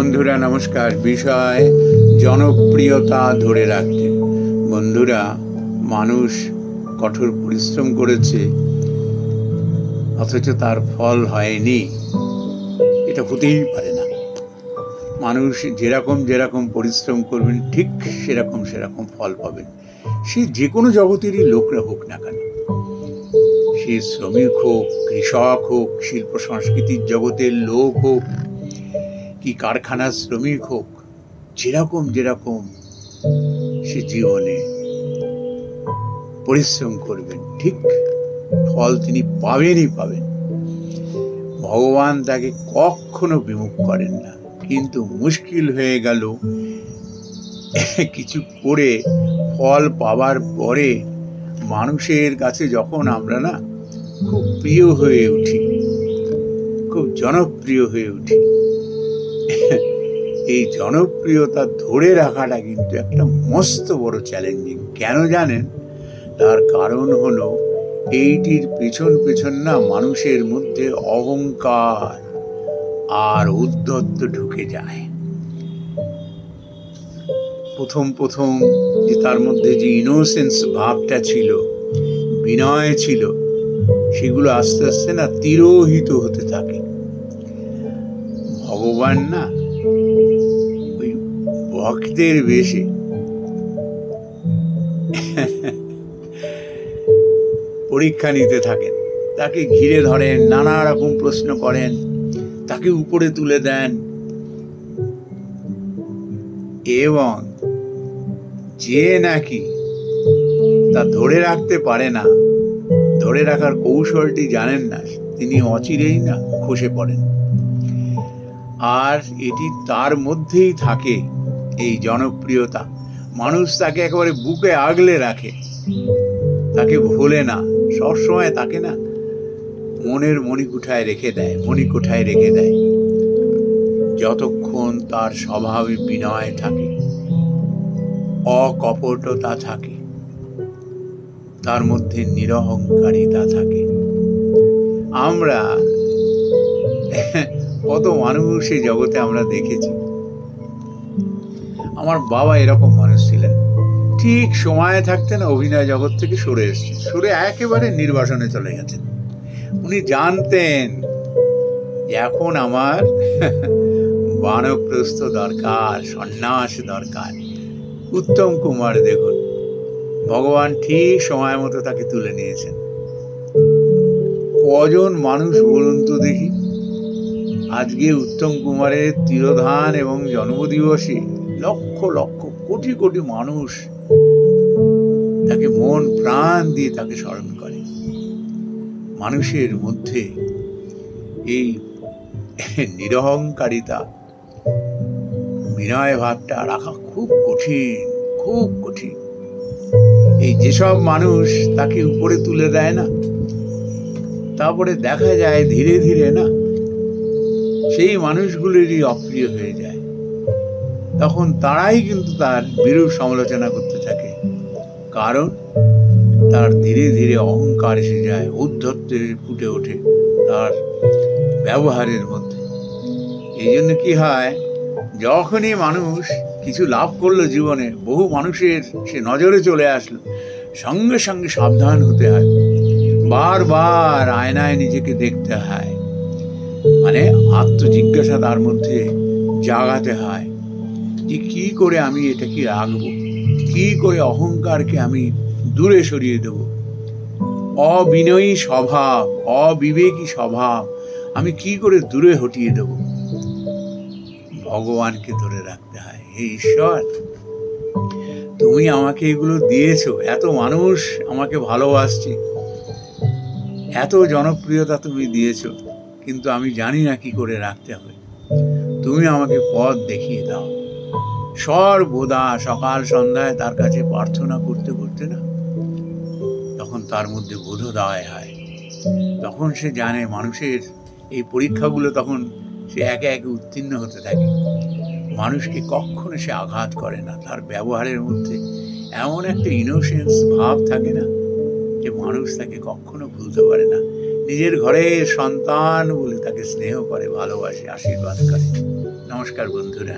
বন্ধুরা, নমস্কার। বিষয় জনপ্রিয়তা ধরে রাখতে। বন্ধুরা, মানুষ কঠোর পরিশ্রম করেছে, অথচ তার ফল হয়নি। এটা হতেই পারে না। মানুষ যেরকম যেরকম পরিশ্রম করবেন, ঠিক সেরকম সেরকম ফল পাবেন। সে যে কোনো জগতেরই লোকরা হোক না কেন। সে শ্রমিক হোক, কৃষক হোক, শিল্প সংস্কৃতির জগতের লোক হোক কি কারখানার শ্রমিক হোক, যেরকম যেরকম সে জীবনে পরিশ্রম করবেন, ঠিক ফল তিনি পাবেনই পাবেন। ভগবান তাকে কখনো বিমুখ করেন না, কিন্তু মুশকিল হয়ে গেল। কিছু করে ফল পাওয়ার পরে মানুষের কাছে যখন আমরা না খুব প্রিয় হয়ে উঠি, খুব জনপ্রিয় হয়ে উঠি এই জনপ্রিয়তা ধরে রাখাটা কিন্তু একটা মস্ত বড় চ্যালেঞ্জিং কেন জানেন? তার কারণ হলো এইটির পেছন পেছন না মানুষের মধ্যে অহংকার আর উদ্ধত্ত ঢুকে যায়। প্রথম প্রথম যে তার মধ্যে যে ইনোসেন্স ভাবটা ছিল, বিনয় ছিল, সেগুলো আস্তে আস্তে না তিরোহিত হতে থাকে। ভগবান না, ওই ভক্তের বেশে। পরীক্ষা নিতে থাকেন, তাকে ঘিরে ধরেন, নানা রকম প্রশ্ন করেন, তাকে উপরে তুলে দেন। এবং যে নাকি তা ধরে রাখতে পারে না, ধরে রাখার কৌশলটি জানেন না, তিনি অচিরেই না খসে পড়েন। আর এটি তার মধ্যেই থাকে এই জনপ্রিয়তা। মানুষ তাকে একেবারে বুকে আগলে রাখে। তাকে ভোলে না, সবসময় তাকে না, মনের মণিকুঠায় রেখে দেয়, মণিকুঠায় রেখে দেয়। যতক্ষণ তার স্বভাবে বিনয় থাকে, অকপটতা থাকে, তার মধ্যে নিরহংকারিতা থাকে। আমরা কত মানুষ এই জগতে আমরা দেখেছি। আমার বাবা এরকম মানুষ ছিলেন। ঠিক সময়ে থাকতেন অভিনয় জগৎ থেকে সরে এসেছে সরে একেবারে নির্বাসনে চলে গেছেন। উনি জানতেন, এখন আমার বানপ্রস্থ দরকার, সন্ন্যাস দরকার। উত্তম কুমার দেখুন, ভগবান ঠিক সময় মতো তাকে তুলে নিয়েছেন। কজন মানুষ বলুন তো দেখি। আজকে উত্তম কুমারের তিরোধান এবং জন্মদিবসে লক্ষ লক্ষ কোটি কোটি মানুষ তাকে মন, প্রাণ দিয়ে তাকে স্মরণ করে। মানুষের মধ্যে এই নিরহংকারিতা বিনয় ভাবটা রাখা খুব কঠিন খুব কঠিন। এই যেসব মানুষ তাকে উপরে তুলে দেয় না, তারপরে দেখা যায় ধীরে ধীরে না সেই মানুষগুলিরই অপ্রিয় হয়ে যায়। তখন তারাই কিন্তু তার বিরূপ সমালোচনা করতে থাকে। কারণ তার ধীরে ধীরে অহংকার এসে যায় উদ্ধত্তে ফুটে ওঠে তার ব্যবহারের মধ্যে। এই জন্য কি হয়, যখনই মানুষ কিছু লাভ করল জীবনে, বহু মানুষের সে নজরে চলে আসলো, সঙ্গে সঙ্গে সাবধান হতে হয়। বারবার আয়নায় নিজেকে দেখতে হয়। মানে আত্মজিজ্ঞাসা তার মধ্যে জাগাতে হয় যে কি করে আমি এটাকে রাখব? কি করে অহংকারকে আমি দূরে সরিয়ে দেব? অবিনয়ী স্বভাব, অবিবেকী স্বভাব আমি কি করে দূরে হটিয়ে দেব? ভগবানকে ধরে রাখতে হয়, হে ঈশ্বর, তুমি আমাকে এগুলো দিয়েছ, এত মানুষ আমাকে ভালোবাসছে, এত জনপ্রিয়তা তুমি দিয়েছ। কিন্তু আমি জানি না কি করে রাখতে হবে। তুমি আমাকে পথ দেখিয়ে দাও। সর্বদা সকাল সন্ধ্যায় তার কাছে প্রার্থনা করতে করতে না, তখন তার মধ্যে বোধোদয় হয়। তখন সে জানে মানুষের এই পরীক্ষাগুলো তখন সে একে একে উত্তীর্ণ হতে থাকে। মানুষকে কখনো সে আঘাত করে না। তার ব্যবহারের মধ্যে এমন একটা ইনোসেন্স ভাব থাকে না যে মানুষ তাকে কখনো ভুলতে পারে না। নিজের ঘরে সন্তান বলে তাকে স্নেহ করে ভালোবাসে আশীর্বাদ করে। নমস্কার বন্ধুরা।